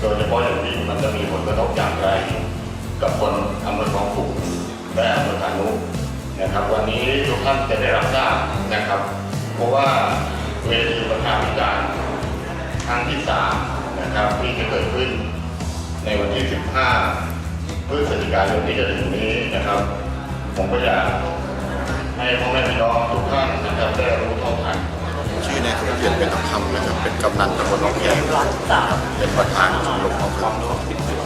โดยเฉพาะอย่างยิ่งมันจะมีผลกระทบอย่างไรกับคนอำเภอคลองขุ่นและอำเภอพานุนะครับ วันนี้ทุกท่านจะได้รับทราบนะครับ เพราะว่าเวทีประชาพิจารณ์ครั้งที่สามนะครับที่จะเกิดขึ้นในวันที่ 15พฤศจิกายนที่จะถึงนี้นะครับ ผมก็อยากให้พ่อแม่พี่น้องทุกท่านนะครับได้รู้เท่าทัน ชื่อนายสมเกียรติเป็นคำนะครับ เป็นกำนันตำบลหนองแขมเป็นประธานชมรมของ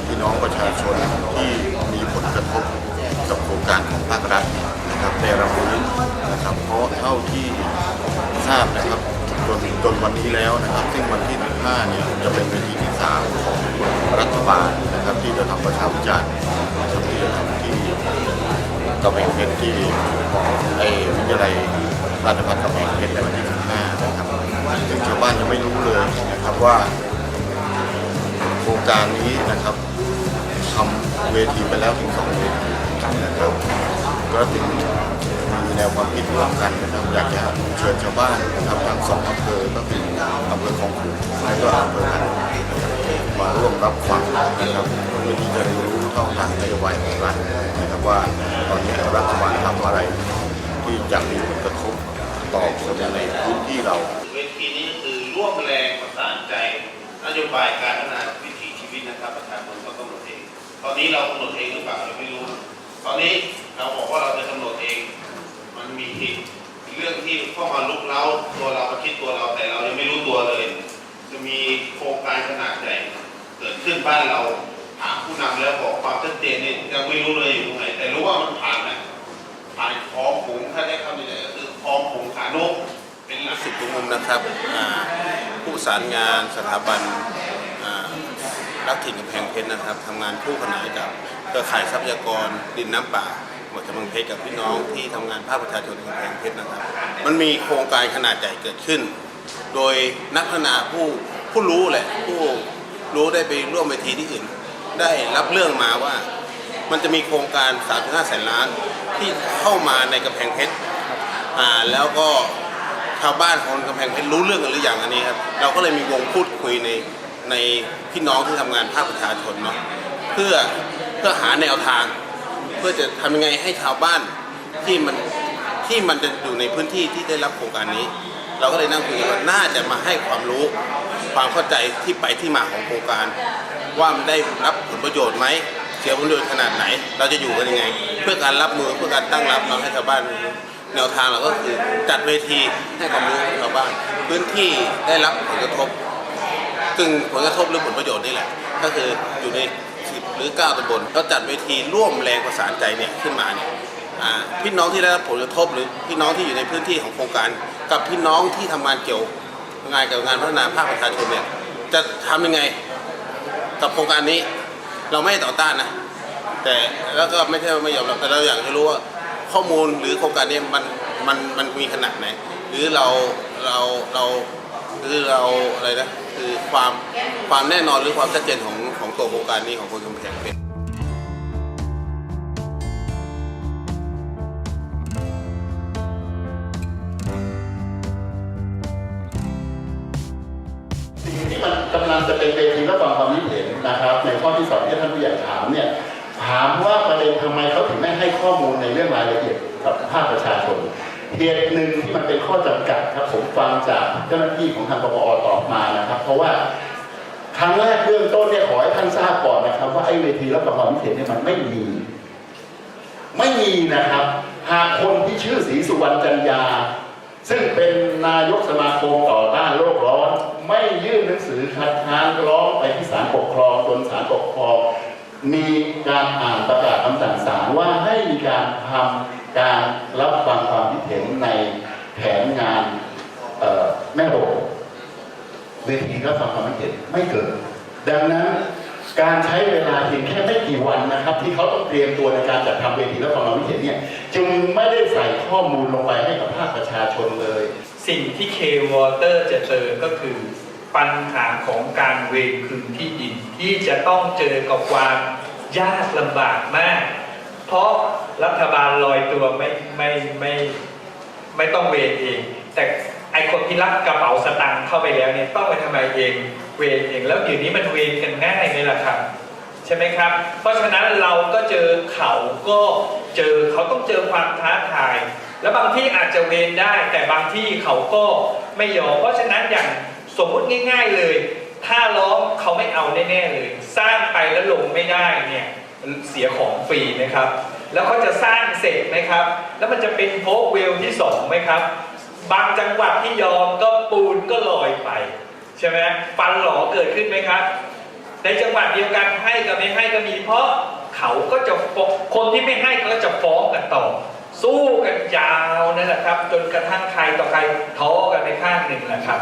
พี่น้องประชาชนที่มีผลกระทบกับโครงการของภาครัฐนะครับได้รับรู้นะครับ เพราะเท่าที่ทราบนะครับจนจนวันนี้แล้วนะครับ ซึ่งวันที่15เนี่ยจะเป็นเวทีที่3ของรัฐบาลนะครับ ที่จะทำประชาพิจารณ์นะครับที่จะทำที่กำแพงเพชรที่ของไอ้วิทยาลัยราชภัฏกำแพงเพชรในวันที่15นะครับ ชาวบ้านยังไม่รู้เลยนะครับว่า โครงการนี้นะครับทำเวทีไปแล้วถึงสองเวทีนะครับก็ถึงมีแนวความคิดร่วมกันนะครับอยากจะเชิญชาวบ้านนะครับทั้งสองอำเภอก็คืออำเภอคลองขุนและก็อำเภอหันมาร่วมรับฟังนะครับเพื่อที่จะรู้เท่าทันนโยบายของรัฐนะครับว่าตอนนี้รัฐบาลทำอะไร ที่จะมีผลกระทบต่อคนในพื้นที่เราีนี้ก็คือร่วมแรงประสานใจนโยบายการพัฒนาวิถีชีวิตนะครับประชาชนเขากำหนดเอง ตอนนี้เรากำหนดเองหรือเปล่าเราไม่รู้ ตอนนี้เราบอกว่าเราจะกำหนดเอง มันมีเรื่องที่เข้ามาลุกเล้าตัวเราประชิดตัวเราแต่เรายังไม่รู้ตัวเลย จะมีโครงการขนาดใหญ่เกิดขึ้นบ้านเราถามผู้นำแล้วบอกความชัดเจนนี่ยังไม่รู้เลยอยู่ตรงไหนแต่รู้ว่ามันผ่านนะผ่านคลองผงถ้าได้คำใหญ่ก็คือคลองผงขานก เป็นหลักสิบทุกมุมนะครับผู้สารงานสถาบันรักถิ่นกำแพงเพชรนะครับทำงานคู่ขนานกับเครือข่ายทรัพยากรดินน้ำป่าจังหวัดกำแพงเพชรกับพี่น้องที่ทำงานภาคประชาชนในกำแพงเพชรนะครับ มันมีโครงการขนาดใหญ่เกิดขึ้น โดยนักพัฒนาผู้ผู้รู้แหละผู้รู้ได้ไปร่วมเวทีที่อื่น ได้รับเรื่องมาว่ามันจะมีโครงการ 3.5 แสนล้านที่เข้ามาในกำแพงเพชร อ่า แล้วก็ ชาวบ้านของกำแพงเพชรรู้เรื่องกันหรือยังอันนี้ครับเราก็เลยมีวงพูดคุยในในพี่น้องที่ทำงานภาคประชาชนเนาะเพื่อเพื่อหาแนวทาง เพื่อจะทำยังไงให้ชาวบ้านที่มันที่มันจะอยู่ในพื้นที่ที่ได้รับโครงการนี้ เราก็เลยนั่งคุยกันว่าน่าจะมาให้ความรู้ความเข้าใจที่ไปที่มาของโครงการ ว่ามันได้รับผลประโยชน์ไหมเสียผลประโยชน์ขนาดไหน เราจะอยู่กันยังไง เพื่อการรับมือเพื่อการตั้งรับเราให้ชาวบ้าน แนวทางเราก็คือจัดเวทีให้ความรู้ชาวบ้านพื้นที่ได้รับผลกระทบ ซึ่งผลกระทบหรือผลประโยชน์นี่แหละ ก็คืออยู่ในสิบหรือ9ตำบลก็จัดเวทีร่วมแรงประสานใจเนี่ยขึ้นมาเนี่ยพี่น้องที่ได้รับผลกระทบหรือพี่น้องที่อยู่ในพื้นที่ของโครงการ กับพี่น้องที่ทำงานเกี่ยวงานกับงานพัฒนาภาคประชาชนเนี่ยจะทำยังไงกับโครงการนี้เราไม่ต่อต้านนะแต่แล้วก็ไม่ใช่ว่าไม่ยอมรับแต่เราอยากจะรู้ว่า ข้อมูลหรือโครงการนี้มันมันมันมีขนาดไหน หรือเราเราเราหรือเราอะไรนะคือความความแน่นอนหรือความชัดเจนของของตัวโครงการนี้ของคนกำแพงเพชรสิ่งที่มันกำลังจะเป็นเวทีรับฟังความคิดเห็นนะครับ ในข้อที่สองที่ท่านผู้ใหญ่ถามเนี่ย ถามว่าประเด็นทำไมเขาถึงไม่ให้ข้อมูลในเรื่องรายละเอียดกับภาคประชาชนเหตุหนึ่งที่มันเป็นข้อจำกัดครับผมฟังจากเจ้าหน้าที่ของทางปปอตอบมานะครับ เพราะว่าครั้งแรกเบื้องต้นเนี่ยขอให้ท่านทราบก่อนนะครับ ว่าไอ้เวทีรับความคิดเห็นเนี่ยมันไม่มี ไม่มีนะครับหากคนที่ชื่อศรีสุวรรณจันยา ซึ่งเป็นนายกสมาคมต่อต้านโลกร้อน ไม่ยื่นหนังสือคัดค้านร้องไปที่ศาลปกครองจนศาลปกครอง มีการอ่านประกาศคำสั่งศาลว่าให้มีการทำการรับฟังความคิดเห็นในแผนงานแม่โบเวทีรับฟังความคิดเห็นไม่เกิด ดังนั้นการใช้เวลาเพียงแค่ไม่กี่วันนะครับ ที่เขาต้องเตรียมตัวในการจัดทำเวทีรับฟังความคิดเห็นเนี่ยจึงไม่ได้ใส่ข้อมูลลงไปให้กับภาคประชาชนเลย สิ่งที่ K-Water จะเจอก็คือ ปัญหาของการเวรคืนที่ดินที่จะต้องเจอกับความยากลำบากมาก เพราะรัฐบาลลอยตัวไม่ไม่ไม่ไม่ต้องเวรเอง แต่ไอคนที่รับกระเป๋าสตางค์เข้าไปแล้วเนี่ยต้องไปทำไมเองเวรเองแล้วเดี๋ยวนี้มันเวรกันง่ายไหมล่ะครับใช่ไหมครับ เพราะฉะนั้นเราก็เจอเขาก็เจอเขาต้องเจอความท้าทาย แล้วบางที่อาจจะเวรได้ แต่บางที่เขาก็ไม่ยอมเพราะฉะนั้นอย่าง สมมุติง่าย ๆเลย ถ้าร้อเขาไม่เอาแน่ๆเลย สร้างไปแล้วลงไม่ได้เนี่ยเสียของฟรีนะครับ แล้วเขาจะสร้างเสร็จไหมครับ แล้วมันจะเป็นโพกเวลที่สองไหมครับ บางจังหวัดที่ยอมก็ปูนก็ลอยไป ใช่ไหมฟันหลอเกิดขึ้นไหมครับ ในจังหวัดเดียวกันให้กับไม่ให้ก็มี เพราะเขาก็จะฟ้องคนที่ไม่ให้ก็จะฟ้องกันต่อ สู้กันยาวนั่นแหละครับ จนกระทั่งใครต่อใครท้อกันในข้างหนึ่งแหละครับ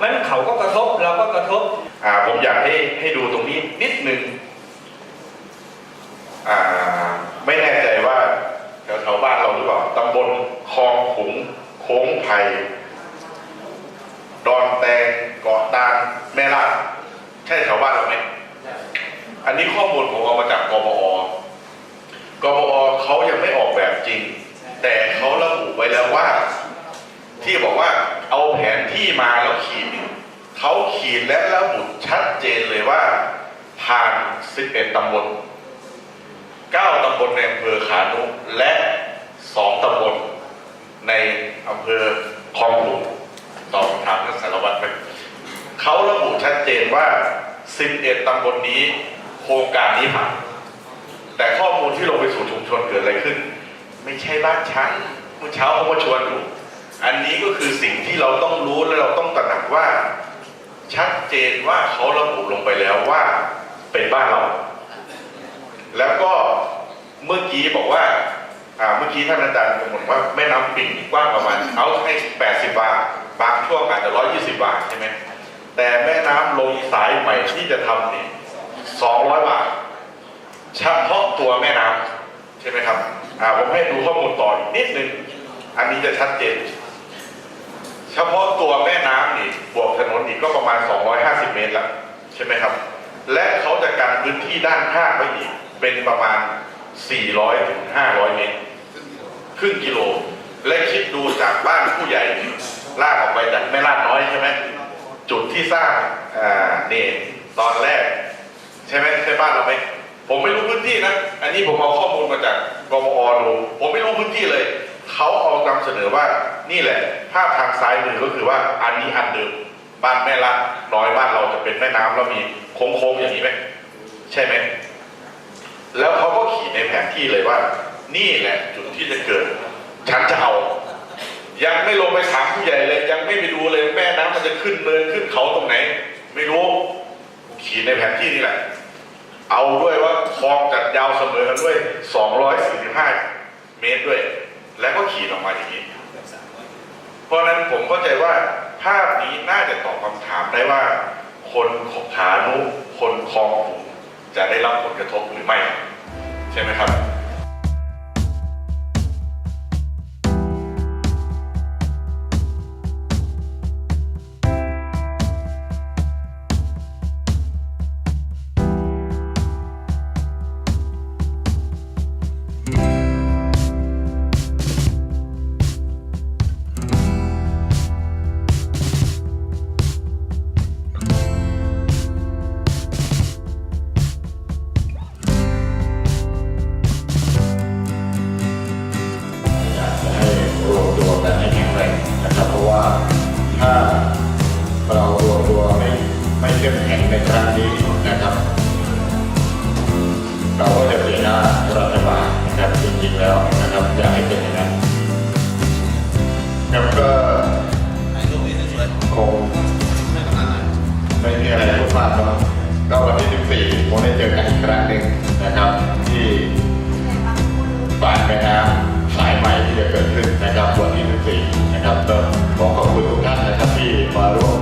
มันเขาก็กระทบเราก็กระทบอ่าผมอยากให้ให้ดูตรงนี้นิดหนึ่งอ่าไม่แน่ใจว่าแถวแถวๆบ้านเราหรือเปล่าตำบลคลองขุงโค้งไผ่ดอนแตงเกาะตานแม่ลาดใช่แถวบ้านเราไหมอันนี้ข้อมูลผมเอามาจากกบอ กบอเขายังไม่ออกแบบจริง แต่เขาระบุไว้แล้วว่า ที่บอกว่าเอาแผนที่มาแล้วขีด เนี่ยเขาขีดและระบุชัดเจนเลยว่าผ่าน 11 ตำบล 9 ตำบลในอำเภอขานุและ 2 ตำบลในอำเภอคลองหลวงตอบถามท่านสารวัตรไปเขาระบุชัดเจนว่า 11 ตำบลนี้โครงการนี้ผ่าน แต่ข้อมูลที่ลงไปสู่ชุมชนเกิดอะไรขึ้น ไม่ใช่บ้านฉันเมื่อเช้าเขามาชวนดูอันนี้ก็คือสิ่งที่เราต้องรู้และเราต้องตระหนักว่า ชัดเจนว่าเขาระบุลงไปแล้วว่าเป็นบ้านเรา แล้วก็เมื่อกี้บอกว่าอ่าเมื่อกี้ท่านอาจารย์บอกว่าแม่น้ำปิ่งกว้างประมาณเอาให้80บาท บางช่วงอาจจะ120บาทใช่ไหมแต่แม่น้ำลงสายใหม่ที่จะทำนี่200บาทเฉพาะตัวแม่น้ำใช่ไหมครับอ่าผมให้ดูข้อมูลต่ออีกนิดนึง อันนี้จะชัดเจน ฉพาะตัวแม่น้ำนี่บวกถนนอีกก็ประมาณ 250 เมตรแล้วใช่ไหมครับ และเขาจะกันพื้นที่ด้านข้างไว้อีก เป็นประมาณ 400ถึง500 เมตร ครึ่งกิโล และคิดดูจากบ้านผู้ใหญ่ลากออกไปจากแม่ลาดน้อยใช่ไหมจุดที่สร้างอ่าเนี่ยตอนแรก ใช่ไหมใช่บ้านเราไหมผมไม่รู้พื้นที่นะ อันนี้ผมเอาข้อมูลมาจากกมอดูผมไม่รู้พื้นที่เลย เขาเอานำเสนอว่านี่แหละ ภาพทางซ้ายมือก็คือว่าอันนี้อันเดิมบ้านแม่ละน้อยบ้านเราจะเป็นแม่น้ำแล้วมีโค้งๆอย่างนี้ไหมใช่ไหมแล้วเขาก็ขีดในแผนที่เลยว่า นี่แหละจุดที่จะเกิด ฉันจะเอา ยังไม่ลงไปถามผู้ใหญ่เลย ยังไม่ไปดูเลยแม่น้ำมันจะขึ้นเนินขึ้นเขาตรงไหน ไม่รู้ ขีดในแผนที่นี่แหละ เอาด้วยว่าคลองจัดยาวเสมอกันด้วย 245 เมตรด้วย แล้วก็ขีดออกมาอย่างนี้ เพราะฉะนั้นผมเข้าใจว่าภาพนี้น่าจะตอบคำถามได้ว่า คนของขานุ คนคลองขุงจะได้รับผลกระทบหรือไม่ ใช่ไหมครับ นะครับอยากให้เป็นอย่างนั้นครับก็คงไม่มีอะไรพูดมากเนาะก็วันที่ 14คงได้เจอกันอีกครั้งหนึ่งนะครับ ที่ปานแม่น้ำสายใหม่ที่จะเกิดขึ้นนะครับวันที่ 14 นะครับก็ขอขอบคุณทุกท่านนะครับที่มาร่วม